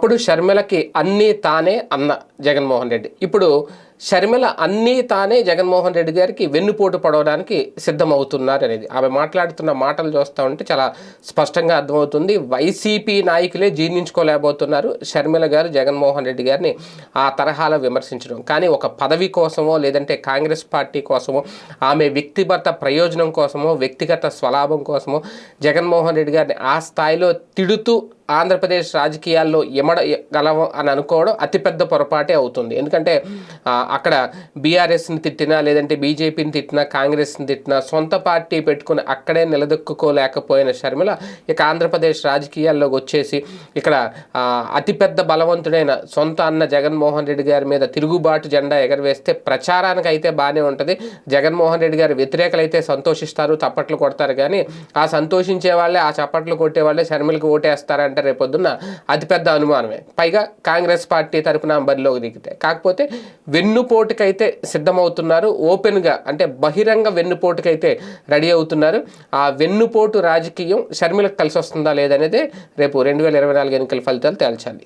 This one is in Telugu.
అప్పుడు షర్మిలకి అన్నీ తానే అన్న జగన్మోహన్ రెడ్డి. ఇప్పుడు షర్మిల అన్నీ తానే జగన్మోహన్ రెడ్డి గారికి వెన్నుపోటు పడవడానికి సిద్ధమవుతున్నారు అనేది. ఆమె మాట్లాడుతున్న మాటలు చూస్తూ ఉంటే చాలా స్పష్టంగా అర్థమవుతుంది. వైసీపీ నాయకులే జీర్ణించుకోలేకపోతున్నారు షర్మిల గారు జగన్మోహన్ రెడ్డి గారిని ఆ తరహాలో విమర్శించడం. కానీ ఒక పదవి కోసమో లేదంటే కాంగ్రెస్ పార్టీ కోసమో ఆమె వ్యక్తిగత ప్రయోజనం కోసమో వ్యక్తిగత స్వలాభం కోసమో జగన్మోహన్ రెడ్డి గారిని ఆ స్థాయిలో తిడుతూ ఆంధ్రప్రదేశ్ రాజకీయాల్లో ఎమడగలము అని అనుకోవడం అతిపెద్ద పొరపాటే అవుతుంది. ఎందుకంటే అక్కడ బీఆర్ఎస్ని తిట్టినా లేదంటే బీజేపీని తిట్టినా కాంగ్రెస్ని తిట్టినా సొంత పార్టీ పెట్టుకుని అక్కడే నిలదొక్కుకోలేకపోయిన షర్మిల ఇక ఆంధ్రప్రదేశ్ రాజకీయాల్లోకి వచ్చేసి ఇక్కడ అతిపెద్ద బలవంతుడైన సొంత అన్న జగన్మోహన్ రెడ్డి గారి మీద తిరుగుబాటు జెండా ఎగరవేస్తే ప్రచారానికి అయితే బాగానే ఉంటుంది. జగన్మోహన్ రెడ్డి గారి వ్యతిరేకలు అయితే సంతోషిస్తారు చప్పట్లు కొడతారు. కానీ ఆ సంతోషించే వాళ్ళే ఆ చప్పట్లు కొట్టే వాళ్ళే షర్మిలకు ఓటేస్తారంటే రేపొద్దున్న అతిపెద్ద అనుమానమే. పైగా కాంగ్రెస్ పార్టీ తరఫున బరిలోకి దిగితే. కాకపోతే వెన్నుపోటుకైతే సిద్ధమవుతున్నారు. ఓపెన్గా అంటే బహిరంగ వెన్నుపోటుకైతే రెడీ అవుతున్నారు. ఆ వెన్నుపోటు రాజకీయం షర్మిలకు కలిసి వస్తుందా లేదనేదే రేపు రెండు వేల ఇరవై నాలుగు ఎన్నికల ఫలితాలు తేల్చాలి.